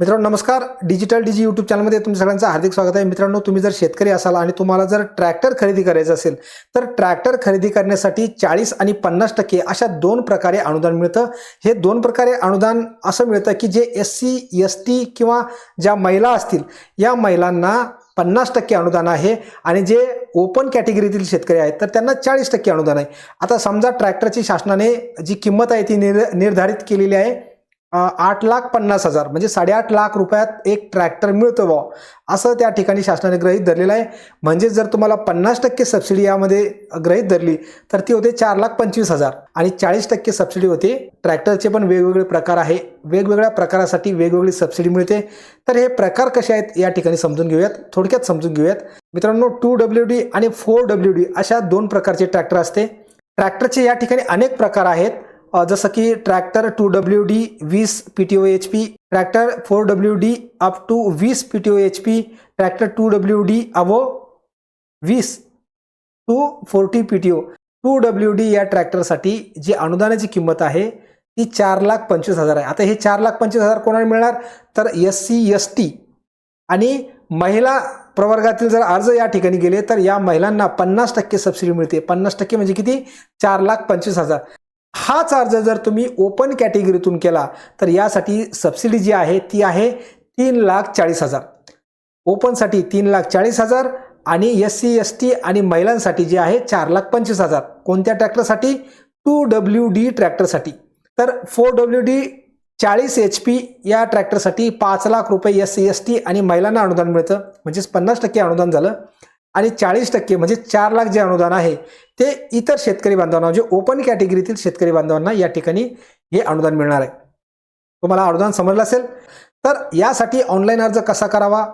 मित्रांनो नमस्कार. डिजिटल डिजी यूट्यूब चॅनलमध्ये तुमच्या सगळ्यांचं हार्दिक स्वागत आहे. मित्रांनो तुम्ही जर शेतकरी असाल आणि तुम्हाला जर ट्रॅक्टर खरेदी करायचं असेल तर ट्रॅक्टर खरेदी करण्यासाठी चाळीस आणि पन्नास टक्के अशा दोन प्रकारे अनुदान मिळतं. हे दोन प्रकारे अनुदान असं मिळतं की जे एस सी एस टी किंवा ज्या महिला असतील या महिलांना पन्नास टक्के अनुदान आहे आणि जे ओपन कॅटेगरीतील शेतकरी आहेत तर त्यांना चाळीस टक्के अनुदान आहे. आता समजा ट्रॅक्टरची शासनाने जी किंमत आहे ती निर निर्धारित केलेली आहे आठ लाख पन्नास हजार म्हणजे साडेआठ लाख रुपयात एक ट्रॅक्टर मिळतो बा असं त्या ठिकाणी शासनाने ग्रहित धरलेलं आहे. म्हणजे जर तुम्हाला पन्नास टक्के सबसिडी यामध्ये ग्रहित धरली तर ती होते चार लाख पंचवीस हजार. आणि चाळीस टक्के सबसिडी होते ट्रॅक्टरचे पण वेगवेगळे प्रकार आहे. वेगवेगळ्या प्रकारासाठी वेगवेगळी सबसिडी मिळते. तर हे प्रकार कसे आहेत या ठिकाणी समजून घेऊयात. थोडक्यात समजून घेऊयात. मित्रांनो टू डब्ल्यू डी आणि फोर डब्ल्यू डी अशा दोन प्रकारचे ट्रॅक्टर असते. ट्रॅक्टरचे या ठिकाणी अनेक प्रकार आहेत. जसं की ट्रॅक्टर टू डब्ल्यू डी वीस P T O H P tractor four W D up to वीस P T O H P tractor two W D above वीस to forty P T O two W D या ट्रॅक्टरसाठी जी अनुदानाची किंमत आहे ती चार लाख पंचवीस हजार आहे. आता हे चार लाख पंचवीस हजार कोणाला मिळणार? तर एस सी एस टी आणि महिला प्रवर्गातील जर अर्ज या ठिकाणी गेले तर या महिलांना पन्नास टक्के सबसिडी मिळते. पन्नास टक्के म्हणजे किती? चार लाख पंचवीस हजार. हा चार्ज जर तुम्ही ओपन कॅटेगरीतून केला तर यासाठी सबसिडी जी आहे ती आहे तीन लाख चाळीस हजार. ओपनसाठी तीन लाख चाळीस हजार आणि एस सी एस टी आणि महिलांसाठी जे आहे चार लाख पंचवीस हजार. कोणत्या ट्रॅक्टरसाठी? टू डब्ल्यू डी ट्रॅक्टरसाठी. तर फोर डब्ल्यू डी चाळीस एच पी या ट्रॅक्टरसाठी पाच लाख रुपये एस सी एस टी आणि महिलांना अनुदान मिळतं. म्हणजेच पन्नास टक्के अनुदान झालं. आणि चाळीस टक्के म्हणजे चार लाख जे अनुदान आहे ते इतर शेतकरी बांधवांना म्हणजे ओपन कॅटेगरीतील शेतकरी बांधवांना या ठिकाणी हे अनुदान मिळणार आहे. तुम्हाला अनुदान समजलं असेल? तर यासाठी ऑनलाईन अर्ज कसा करावा?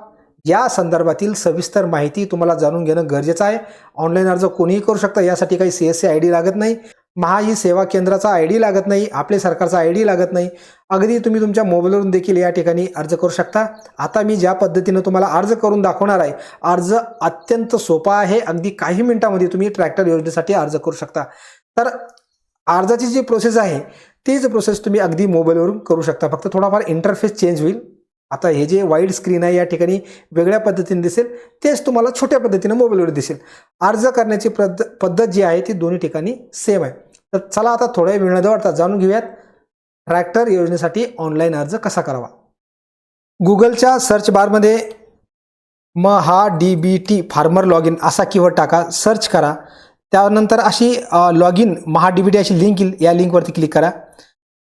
या संदर्भातील सविस्तर माहिती तुम्हाला जाणून घेणं गरजेचं आहे. ऑनलाईन अर्ज कोणीही करू शकता यासाठी काही C S C I D लागत नाही. महा ही सेवा केंद्राचा आय डी लागत नाही आपले सरकारचा आय डी लागत नाही. अगदी तुम्ही तुमच्या मोबाईलवरून देखील या ठिकाणी अर्ज करू शकता. आता मी ज्या पद्धतीनं तुम्हाला अर्ज करून दाखवणार आहे अर्ज अत्यंत सोपा आहे. अगदी काही मिनिटामध्ये तुम्ही ट्रॅक्टर योजनेसाठी अर्ज करू शकता. तर अर्जाची जी प्रोसेस आहे तीच प्रोसेस तुम्ही अगदी मोबाईलवरून करू शकता. फक्त थोडाफार इंटरफेस चेंज होईल. आता हे जे वाईड स्क्रीन आहे या ठिकाणी वेगळ्या पद्धतीने दिसेल तेच तुम्हाला छोट्या पद्धतीनं मोबाईलवर दिसेल. अर्ज करण्याची पद्ध पद्धत जी आहे ती दोन्ही ठिकाणी सेम आहे. तर चला आता थोड्या वेळ न दवडता जाणून घेऊयात ट्रॅक्टर योजनेसाठी ऑनलाईन अर्ज कसा करावा? गुगलच्या सर्च बारमध्ये Maha D B T farmer log in असा कीवर्ड टाका सर्च करा. त्यानंतर अशी log in Maha D B T अशी लिंक येईल या लिंकवरती क्लिक करा.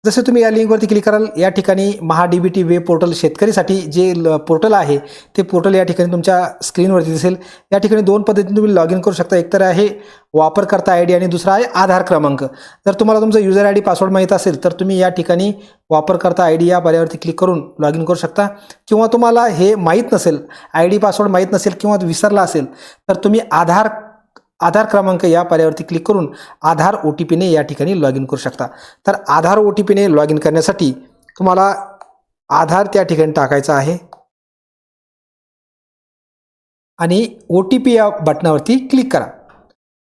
जसे तुम्ही या लिंकवरती क्लिक कराल या ठिकाणी Maha D B T web portal शेतकरीसाठी जे ल पोर्टल आहे ते पोर्टल या ठिकाणी तुमच्या स्क्रीनवरती दिसेल. या ठिकाणी दोन पद्धतीने तुम्ही लॉग इन करू शकता. एक तर आहे वापरकर्ता आय डी आणि दुसरा आहे आधार क्रमांक. जर तुम्हाला तुमचं युजर आय डी पासवर्ड माहीत असेल तर तुम्ही या ठिकाणी वापरकर्ता आय डी या पर्यावरती क्लिक करून लॉग इन करू शकता. किंवा तुम्हाला हे माहीत नसेल आय डी पासवर्ड माहीत नसेल किंवा विसरला असेल तर तुम्ही आधार आधार क्रमांक या पर्यावरती क्लिक करून आधार ओ टी पीने या ठिकाणी लॉग इन करू शकता. तर आधार ओ टी पीने लॉग इन करण्यासाठी तुम्हाला आधार त्या ठिकाणी टाकायचा आहे. आणि ओ टी पी या बटनावरती क्लिक करा.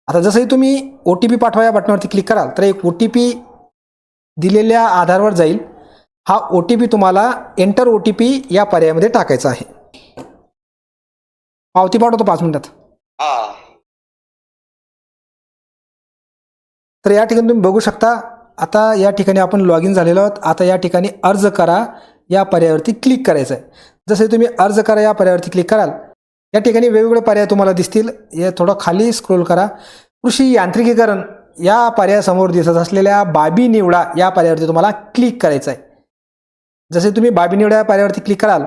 आता जसंही तुम्ही ओ टी पी पाठवा या बटनावरती क्लिक कराल तर एक ओ टी पी दिलेल्या आधारवर जाईल. हा ओ टी पी तुम्हाला एंटर ओ टी पी या पर्यायामध्ये टाकायचा आहे. पावती पाठवतो पाच मिनिटात. तर या ठिकाणी तुम्ही बघू शकता आता या ठिकाणी आपण लॉग इन झालेलो आहोत. आता या ठिकाणी अर्ज करा या पर्यायावरती क्लिक करायचं आहे जसे तुम्ही अर्ज करा या पर्यायावरती क्लिक कराल. या ठिकाणी वेगवेगळे पर्याय तुम्हाला दिसतील. हे थोडं खाली स्क्रोल करा. कृषी यांत्रिकीकरण या पर्यायासमोर दिसत असलेल्या बाबी निवडा या पर्यायावरती तुम्हाला क्लिक करायचं आहे जसे तुम्ही बाबी निवडा या पर्यायावरती क्लिक कराल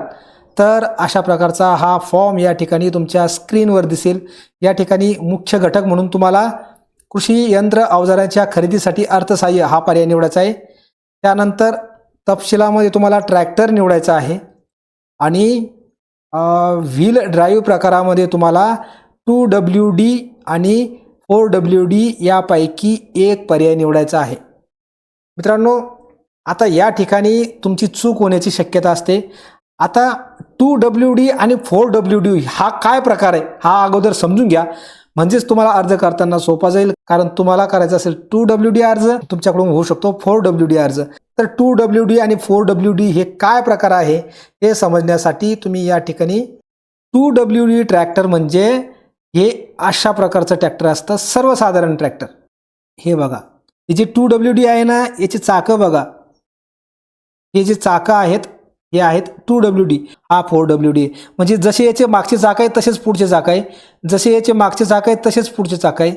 तर अशा प्रकारचा हा फॉर्म या ठिकाणी तुमच्या स्क्रीनवर दिसेल. या ठिकाणी मुख्य घटक म्हणून तुम्हाला कृषी यंत्र अवजारांच्या खरेदीसाठी अर्थसहाय्य हा पर्याय निवडायचा आहे. त्यानंतर तपशिलामध्ये तुम्हाला ट्रॅक्टर निवडायचा आहे. आणि व्हील ड्राईव्ह प्रकारामध्ये तुम्हाला टू डब्ल्यू डी आणि फोर डब्ल्यू डी यापैकी एक पर्याय निवडायचा आहे. मित्रांनो आता या ठिकाणी तुमची चूक होण्याची शक्यता असते. आता टू डब्ल्यू डी आणि फोर डब्ल्यू डी हा काय प्रकार आहे हा अगोदर समजून घ्या. म्हणजेच तुम्हाला अर्ज करताना सोपा जाईल कारण तुम्हाला करायचं असेल टू डब्ल्यू डी अर्ज तुमच्याकडून होऊ शकतो फोर डब्ल्यू डी अर्ज. तर टू डब्ल्यू डी आणि फोर डब्ल्यू डी हे काय प्रकार आहे हे समजण्यासाठी तुम्ही या ठिकाणी टू डब्ल्यू डी ट्रॅक्टर म्हणजे हे अशा प्रकारचं ट्रॅक्टर असतं सर्वसाधारण ट्रॅक्टर हे बघा हे जे टू डब्ल्यू डी आहे ना याची चाकं बघा. हे जे चाकं आहेत हे आहेत टू डब्ल्यू डी हा फोर डब्ल्यू डी म्हणजे जसे याचे मागचे चाक आहे तसेच पुढचे चाक आहे जसे याचे मागचे चाक आहे तसेच पुढचे चाक आहे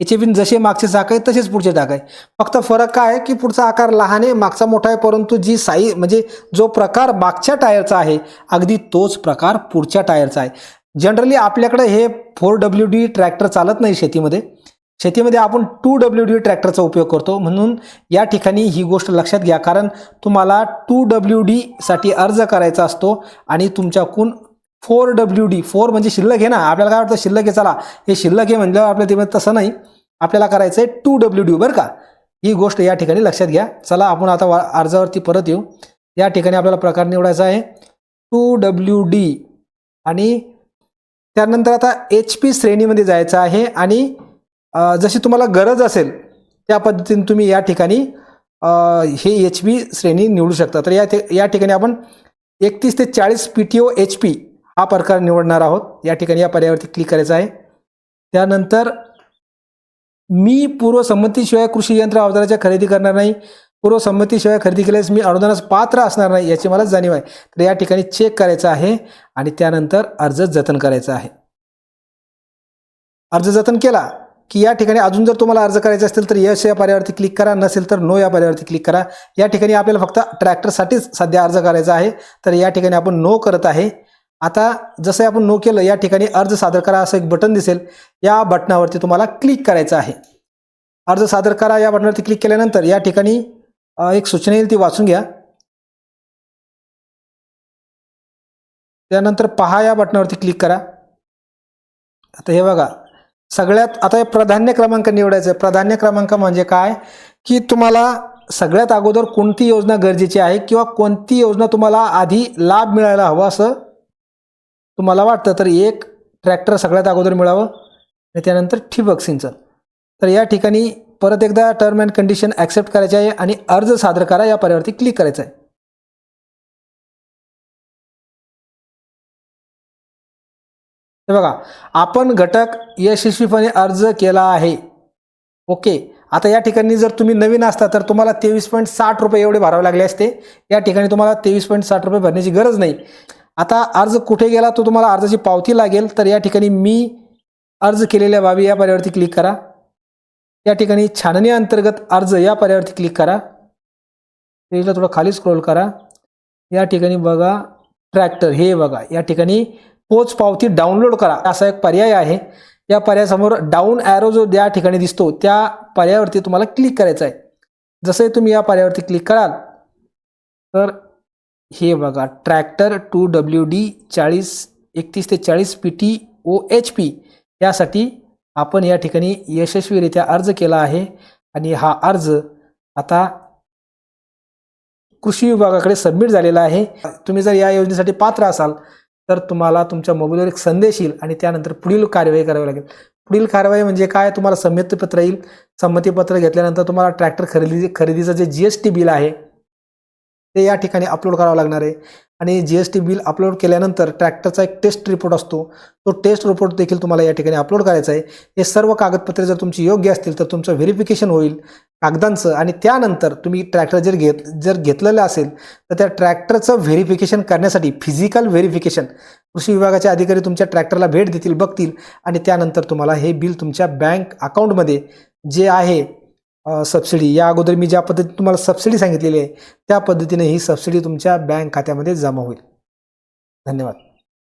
याचे बिन जसे मागचे चाक आहेत तसेच पुढचे चाक आहे फक्त फरक काय आहे की पुढचा आकार लहान आहे मागचा मोठा आहे परंतु जी साई म्हणजे जो प्रकार मागच्या टायरचा आहे अगदी तोच प्रकार पुढच्या टायरचा आहे. जनरली आपल्याकडे हे फोर डब्ल्यू डी ट्रॅक्टर चालत नाही शेतीमध्ये. शेतीमध्ये आपण टू डब्ल्यू डी ट्रॅक्टरचा उपयोग करतो. म्हणून या ठिकाणी ही गोष्ट लक्षात घ्या. कारण तुम्हाला टू डब्ल्यू डीसाठी अर्ज करायचा असतो आणि तुमच्याकडून फोर डब्ल्यू डी फोर म्हणजे शिल्लक आहे ना? आपल्याला काय वाटतं? शिल्लक आहे चला. हे शिल्लक आहे म्हणल्यावर आपल्या ते तसं नाही. आपल्याला करायचं आहे टू डब्ल्यू डी बरं का? ही गोष्ट या ठिकाणी लक्षात घ्या. चला आपण आता वा अर्जावरती परत येऊ. या ठिकाणी आपल्याला प्रकार निवडायचा आहे. टू डब्ल्यू डी आणि त्यानंतर आता एच पी श्रेणीमध्ये जायचं आहे आणि जशी तुम्हाला गरज असेल त्या पद्धतीने तुम्ही या ठिकाणी हे एच पी श्रेणी निवडू शकता. तर या या ठिकाणी आपण एकतीस ते चाळीस P T O H P हा प्रकार निवडणार आहोत. या ठिकाणी या पर्यायावरती क्लिक करायचं आहे. त्यानंतर मी पूर्वसंमतीशिवाय कृषी यंत्र अवजाराच्या खरेदी करणार नाही. पूर्वसंमतीशिवाय खरेदी केल्यास मी अनुदानास पात्र असणार नाही याची मला जाणीव आहे. तर या ठिकाणी चेक करायचं आहे आणि त्यानंतर अर्ज जतन करायचा आहे. अर्ज जतन केला. की या ठिकाणी अजून जर तुम्हाला अर्ज करायचा असेल तर यश या पर्यावरती क्लिक करा. नसेल तर नो या पर्यावरती क्लिक करा. या ठिकाणी आपल्याला फक्त ट्रॅक्टरसाठीच सध्या अर्ज करायचा आहे. तर या ठिकाणी आपण नो करत आहे. आता जसं आपण नो केलं या ठिकाणी अर्ज सादर करा असं एक बटन दिसेल. या बटनावरती तुम्हाला क्लिक करायचं आहे. अर्ज सादर करा या बटनावरती क्लिक केल्यानंतर या ठिकाणी एक सूचना येईल ती वाचून घ्या. त्यानंतर पहा या बटनावरती क्लिक करा. आता हे बघा. सगळ्यात आता हे प्राधान्य क्रमांक निवडायचं आहे. प्राधान्य क्रमांक म्हणजे काय? की तुम्हाला सगळ्यात अगोदर कोणती योजना गरजेची आहे किंवा कोणती योजना तुम्हाला आधी लाभ मिळायला हवा असं तुम्हाला वाटतं? तर एक ट्रॅक्टर सगळ्यात अगोदर मिळावं आणि त्यानंतर ठिबक सिंचन. तर या ठिकाणी परत एकदा टर्म अँड कंडिशन ॲक्सेप्ट करायचे आहे आणि अर्ज सादर करा या पर्यावरती क्लिक करायचं आहे. हे बघा आपण घटक यशस्वीपणे अर्ज केला आहे. ओके आता या ठिकाणी जर तुम्ही नवीन असता तर तुम्हाला तेवीस पॉईंट साठ रुपये एवढे भरावे लागले असते. या ठिकाणी तुम्हाला तेवीस पॉईंट साठ रुपये भरण्याची गरज नाही. आता अर्ज कुठे गेला तो तुम्हाला अर्जाची पावती लागेल तर या ठिकाणी मी अर्ज केलेल्या बाबी या पर्यावरती क्लिक करा. या ठिकाणी छाननी अंतर्गत अर्ज या पर्यावरती क्लिक करा. पेजला थोडं खाली स्क्रोल करा. या ठिकाणी बघा ट्रॅक्टर हे बघा या ठिकाणी पोच पावती डाउनलोड करा. असा एक पर्याय आहे. या पर्यायासमोर डाऊन ॲरो जो या ठिकाणी दिसतो त्या पर्यायावरती तुम्हाला क्लिक करायचं आहे. जसे तुम्ही या पर्यायावरती क्लिक कराल तर हे बघा ट्रॅक्टर टू डब्ल्यू डी चाळीस एकतीस ते चाळीस P T O H P यासाठी आपण या ठिकाणी यशस्वीरित्या अर्ज केला आहे. आणि हा अर्ज आता कृषी विभागाकडे सबमिट झालेला आहे. तुम्ही जर या योजनेसाठी पात्र असाल तर तुम्हाला तुमच्या मोबाईलवर एक संदेश येईल आणि त्यानंतर पुढील कारवाई करावी लागेल. पुढील कारवाई म्हणजे काय? तुम्हाला संमतीपत्र येईल. संमतीपत्र घेतल्यानंतर तुम्हाला ट्रॅक्टर खरेदी खरेदीचं जे जी एस टी बिल आहे ते या ठिकाणी अपलोड करावं लागणार आहे. आणि G S T bill upload केल्यानंतर ट्रॅक्टरचा एक टेस्ट रिपोर्ट असतो. तो टेस्ट रिपोर्ट देखील तुम्हाला या ठिकाणी अपलोड करायचा आहे. हे सर्व कागदपत्रे जर तुमची योग्य असतील तर तुमचं व्हेरिफिकेशन होईल. कागदांचं आणि त्यानंतर तुम्ही ट्रॅक्टर जर घेत जर घेतलेलं असेल तर त्या ट्रॅक्टरचं व्हेरिफिकेशन करण्यासाठी फिजिकल व्हेरिफिकेशन कृषी विभागाचे अधिकारी तुमच्या ट्रॅक्टरला भेट देतील बघतील आणि त्यानंतर तुम्हाला हे बिल तुमच्या बँक अकाउंटमध्ये जे आहे सबसिडी या अगोदर मी ज्या पद्धतीने तुम्हाला सबसिडी सांगितलेली आहे त्या पद्धतीने ही सबसिडी तुमच्या बँक खात्यामध्ये जमा होईल. धन्यवाद.